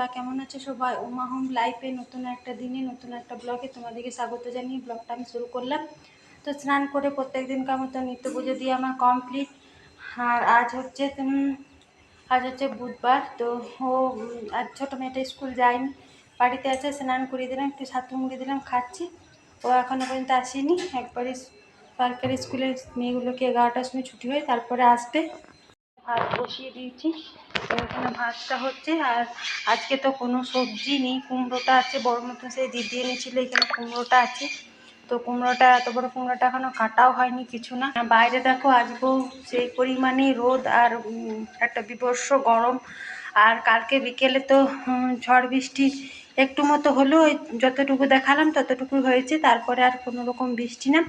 বন্ধুরা, কেমন আছে সবাই? উমা হোম লাইফে নতুন একটা দিনে, নতুন একটা ব্লগে তোমাদেরকে স্বাগত জানিয়ে ব্লগটা আমি শুরু করলাম। তো স্নান করে প্রত্যেক দিনকার মতো নিত্য পুজো দিয়ে আমার কমপ্লিট আর আজ হচ্ছে আজ হচ্ছে বুধবার, তো ও আজ ছোটো মেয়েটা স্কুল যায়নি, বাড়িতে আছে, স্নান করিয়ে দিলাম, একটু ছাতু মুড়ি দিলাম, খাচ্ছি। ও এখনও পর্যন্ত আসেনি, একবারে সরকারি স্কুলের মেয়েগুলোকে এগারোটার সময় ছুটি হয়, তারপরে আসবে। ভাত বসিয়ে দিয়েছি। এখানে ভাতটা হচ্ছে, আর আজকে তো কোনো সবজি নেই, কুমড়োটা আছে, বড় মতো সেই দিদি এনেছিল, এখানে কুমড়োটা আছে। তো কুমড়োটা, এত বড় কুমড়োটা এখনও কাটাও হয়নি কিছু না। বাইরে দেখো, আজকেও সেই পরিমাণে রোদ আর একটা বিভৎস গরম। আর কালকে বিকেলে তো ঝড় বৃষ্টি একটু মতো হলো ওই যতটুকু দেখালাম ততটুকু হয়েছে। তারপরে আর কোনো রকম বৃষ্টি না।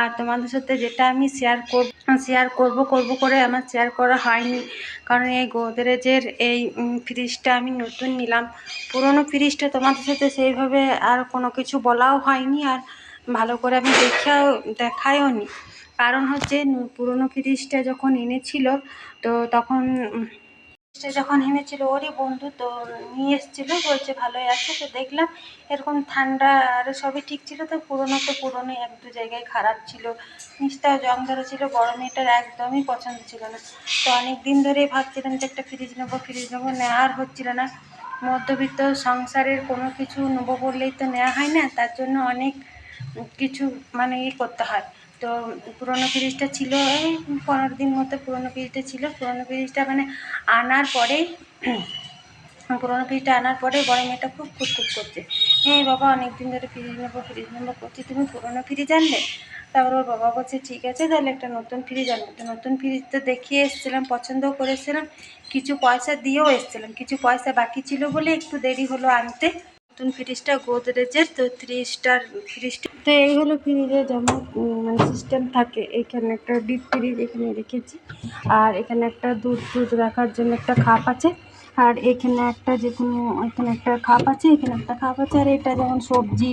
আর তোমাদের সাথে যেটা আমি শেয়ার করব শেয়ার করব করব করে আমার শেয়ার করা হয়নি। কারণ এই গোদরেজের এই ফ্রিজটা আমি নতুন নিলাম। পুরনো ফ্রিজটা তোমাদের সাথে সেইভাবে আর কোনো কিছু বলাও হয়নি আর ভালো করে আমি দেখাও দেখায়ও নি। কারণ হচ্ছে, পুরনো ফ্রিজটা যখন এনেছিল, তো তখন সে যখন এনেছিল ওরই বন্ধু তো নিয়ে এসেছিল, বলছে ভালোই আছে, তো দেখলাম এরকম ঠান্ডা আর সবই ঠিক ছিল, তো পুরোনো তো পুরোনো, এক দু জায়গায় খারাপ ছিল। নিচটাও জং ধরেছিল বড় মেয়েটার একদমই পছন্দ ছিল না। তো অনেক দিন ধরেই ভাবছিলাম যে একটা ফ্রিজ নেব ফ্রিজ নেব নেওয়ার হচ্ছিল না। মধ্যবিত্ত সংসারের কোনো কিছু নেব বললেই তো নেওয়া হয় না, তার জন্য অনেক কিছু মানে ই করতে হয়। তো পুরোনো ফ্রিজটা ছিল, এই পনেরো দিন মতো পুরোনো ফ্রিজটা ছিল। পুরোনো ফ্রিজটা মানে আনার পরেই, পুরোনো ফ্রিজটা আনার পরে বড় মেয়েটা খুব খুঁতখুত করছে। হ্যাঁ বাবা অনেক দিন ধরে ফ্রিজ নেব ফ্রিজ নেব করছি, তুমি পুরোনো ফ্রিজ আনলে? তারপর ওর বাবা বলছে, ঠিক আছে, তাহলে একটা নতুন ফ্রিজ আনব। তো নতুন ফ্রিজ তো দেখিয়ে এসেছিলাম, পছন্দও করেছিলাম। কিছু পয়সা দিয়েও এসেছিলাম, কিছু পয়সা বাকি ছিল বলে একটু দেরি হলো আনতে। নতুন ফ্রিজটা গোদরেজের তো থ্রি স্টার ফ্রিজটা তো এই হলো ফ্রিজে যেমন মানে সিস্টেম থাকে, এখানে একটা ডিপ ফ্রিজ এখানে রেখেছি। আর এখানে একটা দুধ দুধ রাখার জন্য একটা খাপ আছে। আর এখানে একটা যে কোনো, এখানে একটা খাপ আছে, এখানে একটা খাপ আছে। আর এটা যেমন সবজি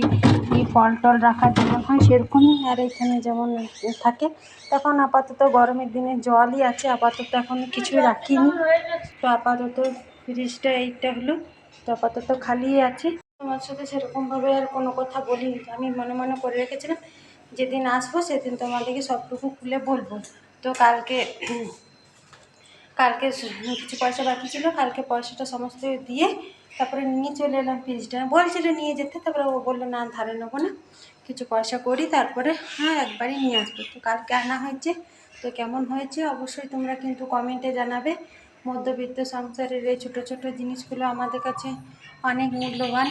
ফল টল রাখার যেমন হয় সেরকমই। আর এখানে যেমন থাকে তখন আপাতত গরমের দিনে জলই আছে। আপাতত এখন কিছুই রাখিনি। তো আপাতত ফ্রিজটা এইটা হলো। তো আপাতত খালি আছে। তোমার সাথে সেরকমভাবে আর কোনো কথা বলিনি। আমি মনে মনে করে রেখেছিলাম, যেদিন আসব সেদিন তোমাদেরকে সবটুকু খুলে বলব। তো কালকে কালকে কিছু পয়সা বাকি ছিল, কালকে পয়সাটা সমস্ত দিয়ে তারপরে নিয়ে চলে এলাম ফ্রিজটা বলছিল নিয়ে যেতে, তারপরে ও বলল, না, ধারে নেব না। কিছু পয়সা করি, তারপরে হ্যাঁ একবারই নিয়ে আসব। তো কালকে আনা হয়েছে, তো কেমন হয়েছে অবশ্যই তোমরা কিন্তু কমেন্টে জানাবে। মধ্যবিত্ত সংসারের এই ছোটো ছোটো জিনিসগুলো আমাদের কাছে অনেক মূল্যবান,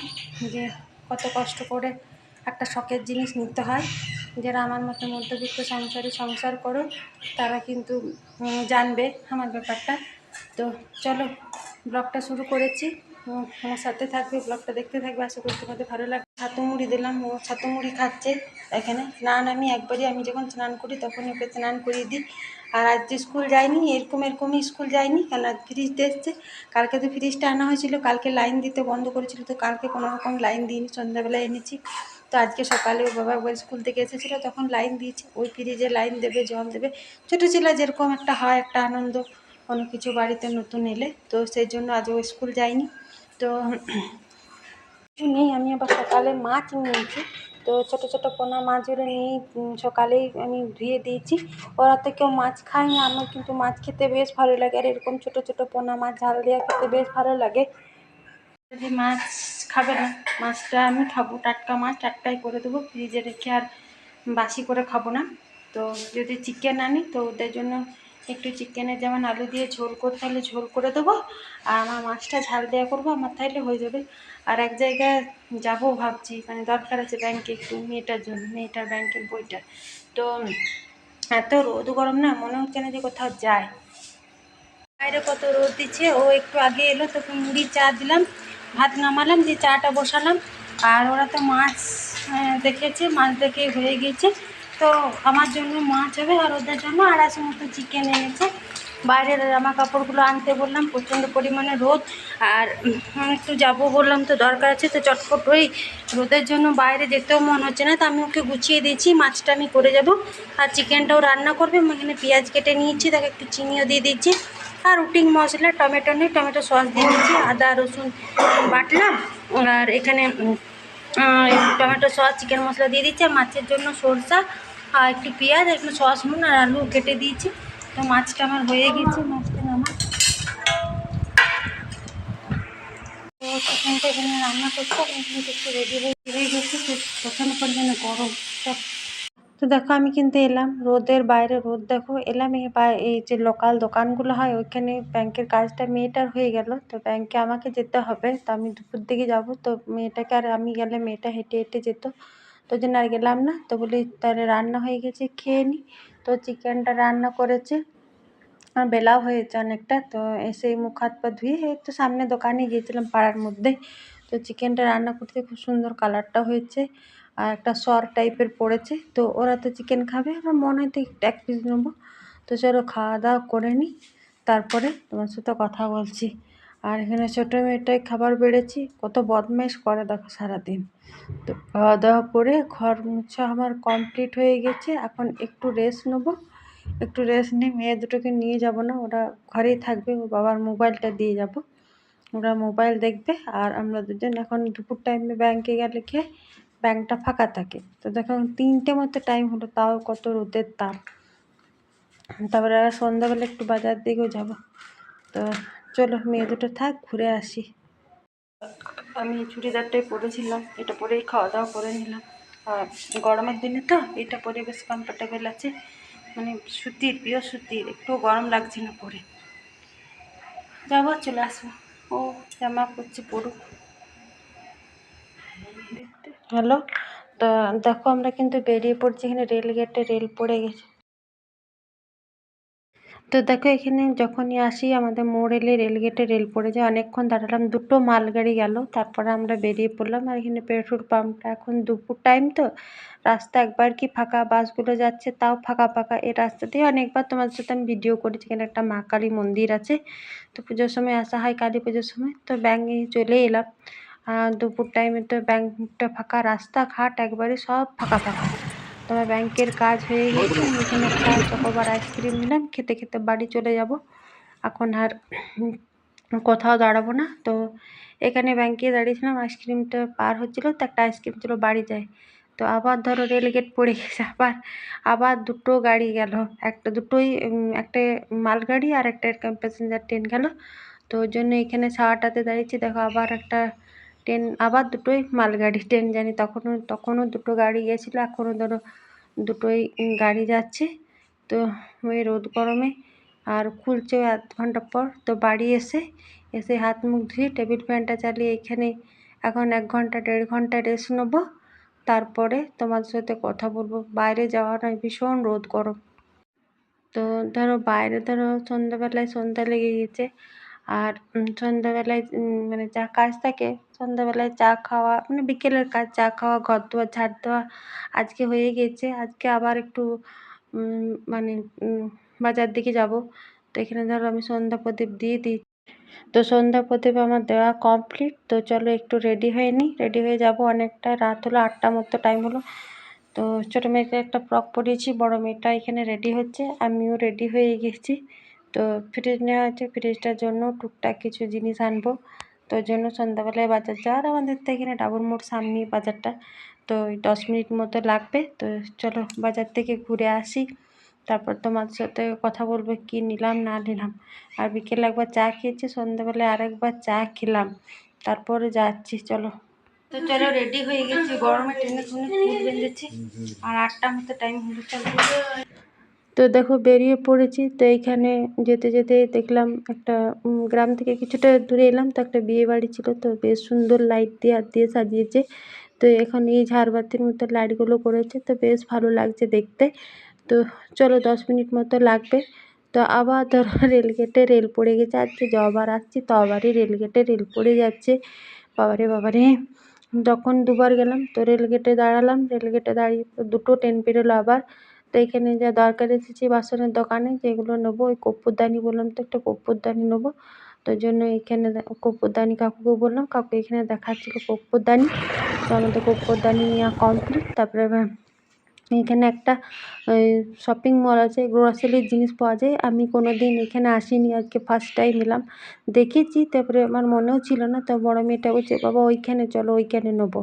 যে কত কষ্ট করে একটা শখের জিনিস নিতে হয়। যারা আমার মতো মধ্যবিত্ত সংসারে সংসার করো তারা কিন্তু জানবে আমার ব্যাপারটা। তো চলো, ব্লগটা শুরু করেছি। আমার সাথে থাকবে ব্লগটা দেখতে থাকবে, আশা করি তোমাদের ভালো লাগবে। ছাতু মুড়ি দিলাম, ও ছাতু মুড়ি খাচ্ছে এখানে। স্নান আমি একবারই, আমি যখন স্নান করি তখন ওকে স্নান করিয়ে দিই। আর আজ যে স্কুল যায়নি, এরকম, এরকমই স্কুল যায়নি কেন আজ ফ্রিজটা এসছে। কালকে তো ফ্রিজটা আনা হয়েছিল, কালকে লাইন দিতে বন্ধ করেছিল, তো কালকে কোনো রকম লাইন দিইনি, সন্ধ্যাবেলায় এনেছি। তো আজকে সকালে ওর বাবা একবার স্কুল থেকে এসেছিল, তখন লাইন দিয়েছে। ওই ফ্রিজে লাইন দেবে, জল দেবে। ছোটো ছেলে, যেরকম একটা হয়, একটা আনন্দ। কোনো কিছু বাড়িতে নতুন এলে, তো সেই জন্য আজ ও স্কুল যায়নি। তো কিছু নেই, আমি আবার সকালে মাছ নিয়েছি। তো ছোটো ছোটো পোনা মাছগুলো নিয়েই সকালেই আমি ধুয়ে দিয়েছি। ওরা তো কেউ মাছ খায় না, আমার কিন্তু মাছ খেতে বেশ ভালো লাগে। আর এরকম ছোটো ছোটো পোনা মাছ, ঝাল দেওয়া খেতে বেশ ভালো লাগে। যদি মাছ খাবে না, মাছটা আমি খাব, টাটকা মাছ, টাটকাই করে দেবো, ফ্রিজে রেখে আর বাসি করে খাব না। তো যদি চিকেন আনি, তো ওদের জন্য একটু চিকেনের যেমন আলু দিয়ে ঝোল করতে হলে ঝোল করে দেবো, আর আমার মাছটা ঝাল দেওয়া করব, আমার তাইলে হয়ে যাবে। আর এক জায়গায় যাব ভাবছি মানে দরকার আছে ব্যাংকে একটু মেয়েটার জন্য, মেয়েটার ব্যাংকের বইটা। তো, এত রোদ গরম না, মনে হচ্ছে না যে কোথাও যায়। বাইরে কত রোদ দিচ্ছে, ও একটু আগে এলো তোকে মুড়ি চা দিলাম, ভাত নামালাম, দিয়ে চাটা বসালাম। আর ওরা তো মাছ দেখেছে, মাছ দেখে হয়ে গিয়েছে। তো আমার জন্য মাছ হবে আর ওদের জন্য আড়াইশো মতো চিকেন এনেছে। বাইরের জামা কাপড়গুলো আনতে বললাম, প্রচণ্ড পরিমাণে রোদ। আর একটু যাব বললাম তো দরকার আছে, তো চটপট ওই রোদের জন্য বাইরে যেতেও মন হচ্ছে না, তো আমি ওকে গুছিয়ে দিয়েছি, মাছটা আমি করে যাব। আর চিকেনটাও রান্না করবে, আমি এখানে পেঁয়াজ কেটে নিয়েছি, তাকে একটু চিনিও দিয়ে দিচ্ছি আর রুটিং মশলা, টমেটো নেই, টমেটো সস দিয়ে দিচ্ছি আদা, রসুন বাটলাম। আর এখানে টমেটো সস চিকেন মশলা দিয়ে দিচ্ছি, আর মাছের জন্য সরষা, আর একটু পেঁয়াজ একটু সস, নুন, আর আলু কেটে দিয়েছি। তো মাছটা আমার হয়ে গেছে, মাছটা আমার। তো এখানে রান্না করতে একটু রেডি হয়ে গেছে প্রথমে করে যেন গরমটা তো দেখো আমি কিন্তু এলাম। রোদের বাইরে রোদ দেখো, এলাম। এই বা- এই যে লোকাল দোকানগুলো হয়, ওইখানে ব্যাংকের কাজটা মেয়েটার হয়ে গেল। তো ব্যাংকে আমাকে যেতে হবে। তো আমি দুপুর দিকে যাব। তো মেয়েটাকে আর আমি গেলে মেয়েটা হেঁটে হেঁটে যেত। তো জন্য আর গেলাম না। তো বলি, তাহলে রান্না হয়ে গেছে, খেয়ে নিই তো চিকেনটা রান্না করেছে। আর বেলাও হয়েছে অনেকটা। তো এসে মুখ হাত পা ধুয়ে একটু সামনে দোকানে গিয়েছিলাম পাড়ার মধ্যে। তো চিকেনটা রান্না করতে খুব সুন্দর কালারটা হয়েছে। আর একটা সর টাইপের পড়েছে। তো ওরা তো চিকেন খাবে, আমার মনে হয় এক পিস নেব। তো চলো খাওয়া দাওয়া করে নিই তারপরে তোমার সাথে কথা বলছি। আর এখানে ছোটো মেয়েটাই খাবার বেড়েছি, কত বদমাইশ করে দেখো সারাদিন। তো খাওয়া দাওয়া করে ঘর মুছা আমার কমপ্লিট হয়ে গেছে, এখন একটু রেস্ট নেব। একটু রেস্ট নিয়ে মেয়ে দুটোকে নিয়ে যাব না, ওরা ঘরেই থাকবে ও বাবার মোবাইলটা দিয়ে যাব। ওরা মোবাইল দেখবে, আর আমরা দুজন এখন দুপুর টাইমে ব্যাংকে গেলে খেয়ে ব্যাংকটা ফাঁকা থাকে। তো দেখো তিনটে মতো টাইম হলো, তাও কত রোদের তাপ। তারপরে আর সন্ধ্যাবেলা একটু বাজার দিকেও যাব। তো চলো, মেয়ে দুটো থাক, ঘুরে আসি। আমি চুড়িদারটাই পরেছিলাম, এটা পরেই খাওয়া দাওয়া করে নিলাম। আর গরমের দিনে তো এটা পরে বেশ কমফোর্টেবল আছে। মানে সুতির প্রিয় সুতির, একটু গরম লাগছে না পরে। যাব, চলে আসব। ও, জামা করছে পড়ুক। হ্যালো? তো দেখো আমরা কিন্তু বেরিয়ে পড়ছি এখানে রেল গেটে, রেল পড়ে গেছে। তো দেখো এখানে যখনই আসি আমাদের মোড় এলে রেলগেটে রেল পড়ে যায়। অনেকক্ষণ দাঁড়ালাম, দুটো মালগাড়ি গেল, তারপরে আমরা বেরিয়ে পড়লাম। আর এখানে পেট্রোল পাম্পটা এখন দুপুর টাইম তো। রাস্তা একবার কি ফাঁকা, বাসগুলো যাচ্ছে তাও ফাঁকা ফাঁকা। এই রাস্তা দিয়ে অনেকবার তোমার সাথে আমি ভিডিও করেছি, এখানে একটা মা কালী মন্দির আছে। তো পুজোর সময় আসা হয় কালী পুজোর সময়। তো ব্যাঙ্কে চলে এলাম। দুপুর টাইমে তো ব্যাঙ্কটা ফাঁকা, রাস্তাঘাট একবারে সব ফাঁকা ফাঁকা। তোমার ব্যাংকের কাজ হয়ে গেছে আমি এখানে চকোবার আইসক্রিম নিলাম, খেতে খেতে বাড়ি চলে যাব। এখন আর কোথাও দাঁড়াবো না। তো এখানে ব্যাংকে দাঁড়িয়েছিলাম আইসক্রিমটা পার হচ্ছিল, তো একটা আইসক্রিম ছিল, বাড়ি যায়। তো আবার ধরো রেলগেট পড়ে গেছে, আবার আবার দুটো গাড়ি গেল। একটা দুটোই একটা মালগাড়ি আর একটা প্যাসেঞ্জার ট্রেন গেল। তো ওই জন্য এখানে ছাওয়াটাতে দাঁড়িয়েছি, দেখো আবার একটা ট্রেন, আবার দুটোই মালগাড়ি ট্রেন জানি, তখনও তখনও দুটো গাড়ি গেছিল এখনও ধরো দুটোই গাড়ি যাচ্ছে। তো ওই রোদ গরমে আর খুলছে আধ ঘণ্টা পর, তো বাড়ি এসে এসে হাত মুখ ধুয়ে টেবিল ফ্যানটা চালিয়ে এখানে এখন এক ঘণ্টা, দেড় ঘণ্টা রেস্ট নেব। তারপরে তোমার সাথে কথা বলব। বাইরে যাওয়া নয়, ভীষণ রোদ গরম। তো ধরো বাইরে ধরো সন্ধ্যাবেলায় সন্ধ্যা লেগে গেছে আর সন্ধ্যাবেলায় মানে যা কাজ থাকে, সন্ধ্যাবেলায় চা খাওয়া মানে বিকেলের কাজ, চা খাওয়া ঘর দোয়া ঝাড় দেওয়া আজকে হয়ে গেছে। আজকে আবার একটু মানে বাজার দিকে যাব। তো এখানে ধরো আমি সন্ধ্যা প্রদীপ দিয়ে দিই। তো সন্ধ্যা প্রদীপ আমার দেওয়া কমপ্লিট তো চলো একটু রেডি হয়ে নিই। রেডি হয়ে যাব অনেকটা, রাত হলো, আটটা মতো টাইম হলো। তো ছোটো মেয়েকে একটা ফ্রক পরিয়েছি, বড় মেয়েটা এখানে রেডি হচ্ছে। আমিও রেডি হয়ে গেছি। তো ফ্রিজ নেওয়া হচ্ছে ফ্রিজটার জন্য টুকটাক কিছু জিনিস আনব। তো ওই জন্য সন্ধ্যাবেলায় বাজার যাওয়ার আমাদের তো এখানে ডাবর মোড় সামনেই বাজারটা। তো ওই দশ মিনিট মতো লাগবে। তো চলো বাজার থেকে ঘুরে আসি। তারপর তোমার সাথে কথা বলব কি নিলাম, না নিলাম। আর বিকেলে একবার চা খেয়েছি, সন্ধ্যাবেলায় আরেকবার চা খেলাম। তারপরে যাচ্ছি, চলো। তো চলো রেডি হয়ে গেছি। গরমে ট্রেনে শুনে ফুল বেঁধেছি। আর আটটা মতো টাইম হলো, চলো। তো দেখো বেরিয়ে পড়েছি, তো এইখানে যেতে যেতে দেখলাম একটা গ্রাম থেকে কিছুটা দূরে এলাম, তো একটা বিয়ে বাড়ি ছিল, তো বেশ সুন্দর লাইট দিয়ে হাত দিয়ে সাজিয়েছে। তো এখন এই ঝাড়বাতির মতো লাইটগুলো করেছে, তো বেশ ভালো লাগছে দেখতে। তো চলো দশ মিনিট মতো লাগবে। তো আবার ধরো রেলগেটে রেল পড়ে গেছে, আজকে যবার আসছি তবারই রেলগেটে রেল পড়ে যাচ্ছে। বাবারে বাবারে। যখন দুবার গেলাম, তো রেলগেটে দাঁড়ালাম রেলগেটে দাঁড়িয়ে তো দুটো ট্রেন পেরোলো আবার। তো এখানে যা দরকার এসেছি বাসনের দোকানে, যেগুলো নেব। ওই কর্পূরদানি বললাম তো, একটা কর্পূরদানি নেব। তো জন্য এখানে কর্পূরদানি কাকুকে বললাম, কাকু এখানে দেখাচ্ছিল কর্পূরদানি তো আমাদের কর্পূরদানি নেওয়া কমপ্লিট তারপরে এখানে একটা শপিং মল আছে গ্রসারির জিনিস পাওয়া যায়। আমি কোনো দিন এখানে আসিনি, আজকে ফার্স্ট টাইম এলাম। দেখেছি, তারপরে আমার মনেও ছিল না। তো বড় মেয়েটা বলছে, বাবা, ওইখানে চলো, ওইখানে নেব।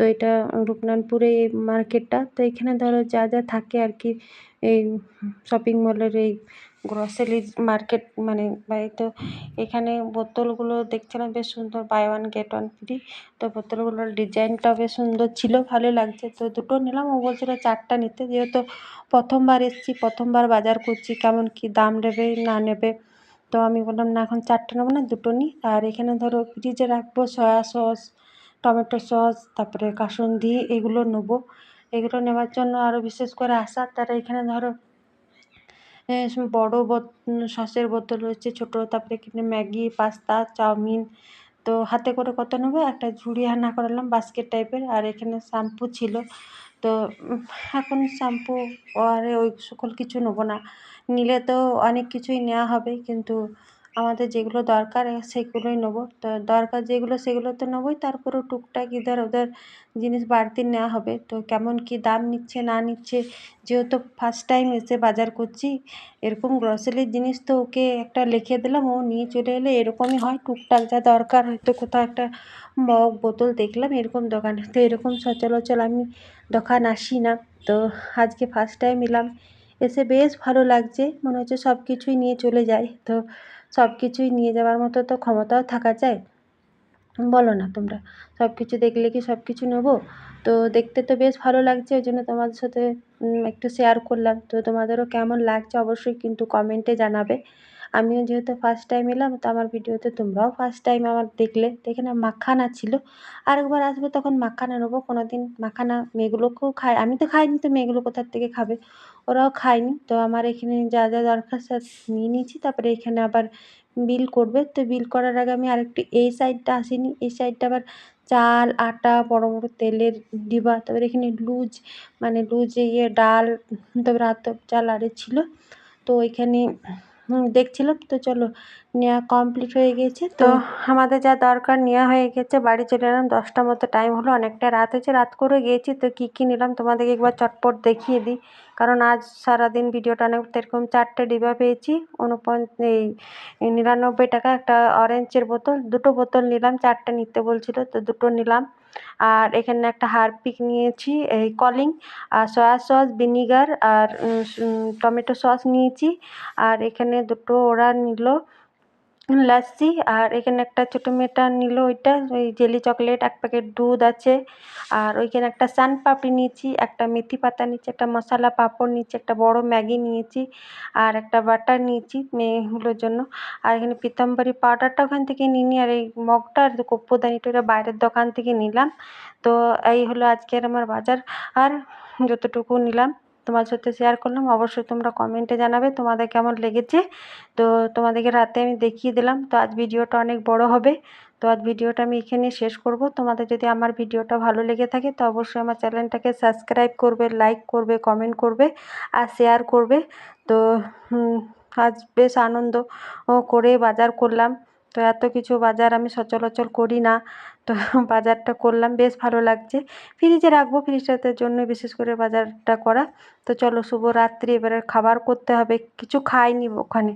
তো এটা রূপনারায়ণপুরে এই মার্কেটটা। তো এখানে ধরো যা যা থাকে আর কি এই শপিং মলের এই গ্রসারি মার্কেট মানে তো এখানে বোতলগুলো দেখছিলাম বেশ সুন্দর buy one get one free তো বোতলগুলোর ডিজাইনটাও বেশ সুন্দর ছিল, ভালো লাগছে। তো দুটো নিলাম, ও বলছিল চারটা নিতে। যেহেতু প্রথমবার এসছি, প্রথমবার বাজার করছি, কেমন কী দাম নেবে, না নেবে। তো আমি বললাম, না, এখন চারটে নেব না, দুটো নিই আর এখানে ধরো ফ্রিজে রাখব সয়া সস টমেটো সস, তারপরে কাসুন্দি, এগুলো নেব। এগুলো নেওয়ার জন্য আরও বিশেষ করে আসার তারা এখানে ধরো বড়ো বড় সসের বোতল রয়েছে, ছোটো, তারপরে এখানে ম্যাগি, পাস্তা, চাউমিন। তো হাতে করে কত নেব? একটা ঝুড়ি হানা করালাম, বাস্কেট টাইপের, আর এখানে শ্যাম্পু ছিল। তো এখন শ্যাম্পু আর ওই সকল কিছু নেব না। নিলে তো অনেক কিছুই নেওয়া হবে, কিন্তু আমাদের যেগুলো দরকার সেগুলোই নেব। তো দরকার যেগুলো সেগুলো তো নেবোই, তারপরেও টুকটাক ইধার ওধার জিনিস বাড়তি নেওয়া হবে। তো কেমন কী দাম নিচ্ছে, না নিচ্ছে, যেহেতু ফার্স্ট টাইম এসে বাজার করছি, এরকম গ্রসারির জিনিস তো ওকে একটা লিখে দিলাম, ও নিয়ে চলে এলে এরকমই হয়। টুকটাক যা দরকার, হয়তো কোথাও একটা মগ, বোতল দেখলাম, এরকম দোকানে। তো এরকম সচরাচর আমি দোকান আসি না। তো আজকে ফার্স্ট টাইম এলাম, এসে বেশ ভালো লাগছে, মনে হচ্ছে সব কিছুই নিয়ে চলে যাই। তো সব কিছুই নিয়ে যাওয়ার মতো তো ক্ষমতাও থাকা চাই বলো না তোমরা সব কিছু দেখলে কি সব কিছু নেব? তো দেখতে তো বেশ ভালো লাগছে, ওই জন্য তোমাদের সাথে একটু শেয়ার করলাম। তো তোমাদেরও কেমন লাগছে অবশ্যই কিন্তু কমেন্টে জানাবে। আমিও যেহেতু ফার্স্ট টাইম এলাম, তো আমার ভিডিওতে তোমরাও ফার্স্ট টাইম আমার দেখলে। দেখে না মাখানা ছিল। আরেকবার আসবে তখন মাখানা নেব। কোনো দিন মাখানা মেয়েগুলোকেও খায়, আমি তো খাইনি তো মেয়েগুলো কোথার থেকে খাবে? ওরাও খায়নি। তো আমার এখানে যা যা দরকার সব নিয়ে নিয়েছি। তারপরে এখানে আবার বিল করবে। তো বিল করার আগে আমি আরেকটু এই সাইডটা আসিনি। এই সাইডটা আবার চাল, আটা, বড়ো বড়ো তেলের ডিবা, তারপরে এখানে লুজ মানে লুজ ইয়ে ডাল, তারপরে আতপ চাল আরে ছিল। তো ওইখানে দেখছিলাম তো চলো নেওয়া কমপ্লিট হয়ে গিয়েছে তো আমাদের যা দরকার নেওয়া হয়ে গেছে, বাড়ি চলে এলাম, দশটা মতো টাইম হলো, অনেকটা রাত হয়েছে, রাত করে গিয়েছি, তো কী কী নিলাম তোমাদেরকে একবার চটপট দেখিয়ে দিই। কারণ আজ সারাদিন ভিডিওটা অনেক এরকম চারটে ডিবা পেয়েছি, উনপঞ্চ, এই নিরানব্বই টাকা, একটা অরেঞ্জের বোতল, দুটো বোতল নিলাম, চারটে নিতে বলছিল, তো দুটো নিলাম। আর এখানে একটা হারপিক নিয়েছি, এই কলিং, আর সয়া সস, ভিনিগার, আর টমেটো সস নিয়েছি। আর এখানে দুটো ওরা নিল। লাস্সি আর এখানে একটা ছোটো মেয়েটা নিল ওইটা, ওই জেলি চকলেট, এক প্যাকেট দুধ আছে। আর ওইখানে একটা পাপড়ি নিয়েছি, একটা মেথি পাতা নিয়েছি, একটা মশলা পাঁপড় নিয়েছি, একটা বড় ম্যাগি নিয়েছি, আর একটা বাটার নিয়েছি মেয়েগুলোর জন্য। আর এখানে পিতাম্বরী পাউডারটা ওখান থেকে নিইনি, আর এই মগটা আর কপ্পোদানিটা ওটা বাইরের দোকান থেকে নিলাম। তো এই হলো আজকের আমার বাজার, আর যতটুকু নিলাম। তোমার সাথে শেয়ার করলাম। অবশ্যই তোমরা কমেন্টে জানাবে তোমাদের কেমন লেগেছে। তো তোমাদেরকে রাতে আমি দেখিয়ে দিলাম। তো আজ ভিডিওটা অনেক বড় হবে। তো আজ ভিডিওটা আমি এখানে শেষ করব। তোমাদের যদি আমার ভিডিওটা ভালো লেগে থাকে তো অবশ্যই আমার চ্যানেলটাকে সাবস্ক্রাইব করবে লাইক করবে কমেন্ট করবে আর শেয়ার করবে। তো আজ বেশ আনন্দ করে বাজার করলাম। তো এত কিছু বাজার আমি সচরাচর করি না। তো বাজারটা করলাম, বেশ ভালো লাগছে। ফ্রিজে রাখব, ফ্রিজটাতে জন্য বিশেষ করে বাজারটা করা। তো চলো শুভরাত্রি এবারে খাবার করতে হবে, কিছু খাইনি ওখানে।